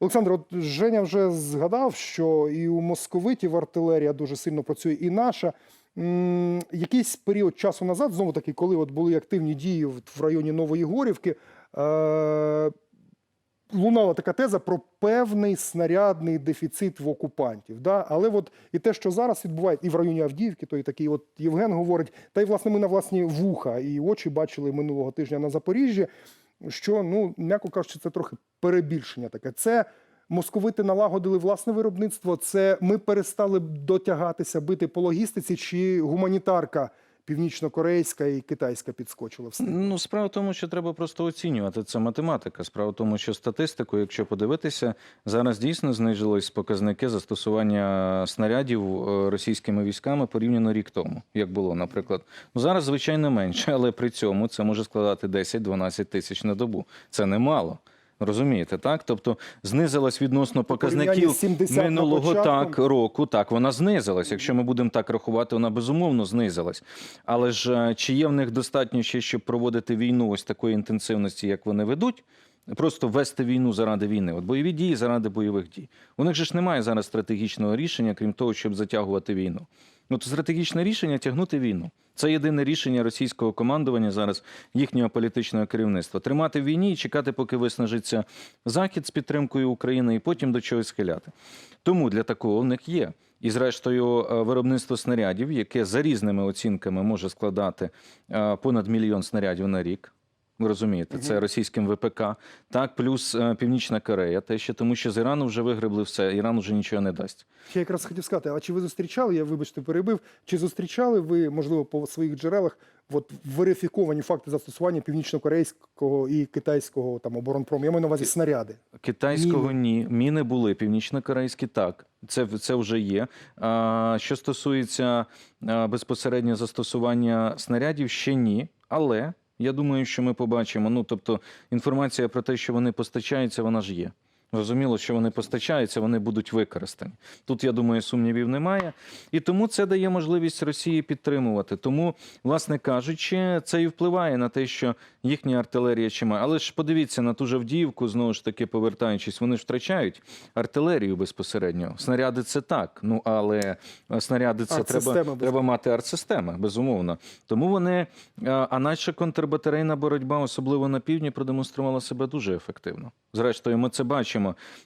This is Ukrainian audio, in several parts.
Олександр, от Женя вже згадав, що і у московитів артилерія дуже сильно працює, і наша. Якийсь період часу назад, знову таки, коли от були активні дії в районі Нової Горівки, е- лунала така теза про певний снарядний дефіцит в окупантів. Да? Але от і те, що зараз відбувається, і в районі Авдіївки, то і такий от Євген говорить, та й власне ми на власні вуха і очі бачили минулого тижня на Запоріжжі, що, ну, м'яко кажучи, це трохи перебільшення таке. Це московити налагодили власне виробництво, це ми перестали дотягатися, бити по логістиці, чи гуманітарка північно-корейська і китайська підскочила все. Ну, справа в тому, що треба просто оцінювати. Це математика. Справа в тому, що статистику, якщо подивитися, зараз дійсно знижились показники застосування снарядів е, російськими військами порівняно рік тому, як було, наприклад. Ну зараз, звичайно, менше, але при цьому це може складати 10-12 тисяч на добу. Це немало. Розумієте, так? Тобто знизилась відносно показників 70 минулого так року. Так, вона знизилась. Якщо ми будемо так рахувати, вона безумовно знизилась. Але ж е, чи є в них достатньо ще, щоб проводити війну ось такої інтенсивності, як вони ведуть? Просто вести війну заради війни, от бойові дії заради бойових дій. У них же ж немає зараз стратегічного рішення, крім того, щоб затягувати війну. Ну то стратегічне рішення тягнути війну. Це єдине рішення російського командування зараз, їхнього політичного керівництва. Тримати в війні і чекати, поки виснажиться Захід з підтримкою України, і потім до чогось схиляти. Тому для такого в них є. І, зрештою, е, виробництво снарядів, яке за різними оцінками може складати е, понад мільйон снарядів на рік. Ви розумієте, це російським ВПК, так, плюс е, Північна Корея, те ще тому, що з Ірану вже вигребли все, Іран вже нічого не дасть. Я якраз хотів сказати, а чи ви зустрічали, я вибачте, перебив, чи зустрічали ви, можливо, по своїх джерелах от, верифіковані факти застосування північно-корейського і китайського там оборонпрому? Я маю на увазі снаряди. Китайського ні, міни були, північно-корейські так. Це, це вже є. А, що стосується безпосередньо застосування снарядів, ще ні. Але я думаю, що ми побачимо. Ну, тобто, інформація про те, що вони постачаються, вона ж є. Зрозуміло, що вони постачаються, вони будуть використані. Тут, я думаю, сумнівів немає. І тому це дає можливість Росії підтримувати. Тому, власне кажучи, це і впливає на те, що їхня артилерія чимає. Але ж подивіться на ту ж Авдіївку, знову ж таки, повертаючись, вони ж втрачають артилерію безпосередньо. Снаряди це так. Ну але снаряди це треба, треба мати артсистеми, безумовно. Тому вони, а наша контрбатарейна боротьба, особливо на півдні, продемонструвала себе дуже ефективно. Зрештою, ми це бачимо,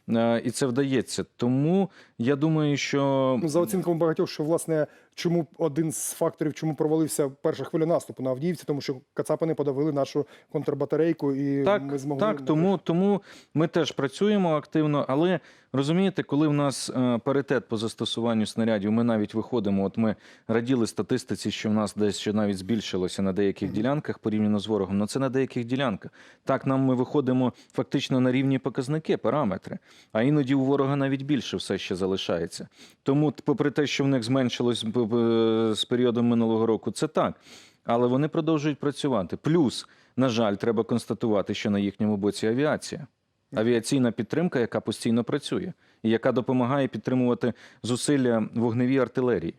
е, і це вдається. Тому я думаю, що Ну, за оцінками багатьох, що власне чому один з факторів, чому провалився перша хвиля наступу на Авдіївці, тому що Кацапини подавили нашу контрбатарейку, і Так, ми змогли так тому, тому ми теж працюємо активно, але розумієте, коли в нас е, паритет по застосуванню снарядів, ми навіть виходимо. От ми раділи статистиці, що в нас десь ще навіть збільшилося на деяких ділянках порівняно з ворогом. Ну це на деяких ділянках. Так, нам ми виходимо фактично на рівні показники, параметри. А іноді у ворога навіть більше все ще залишається. Тому, попри те, що в них зменшилось з періодом минулого року, це так. Але вони продовжують працювати. Плюс, на жаль, треба констатувати, що на їхньому боці авіація. Авіаційна підтримка, яка постійно працює, і яка допомагає підтримувати зусилля вогневій артилерії.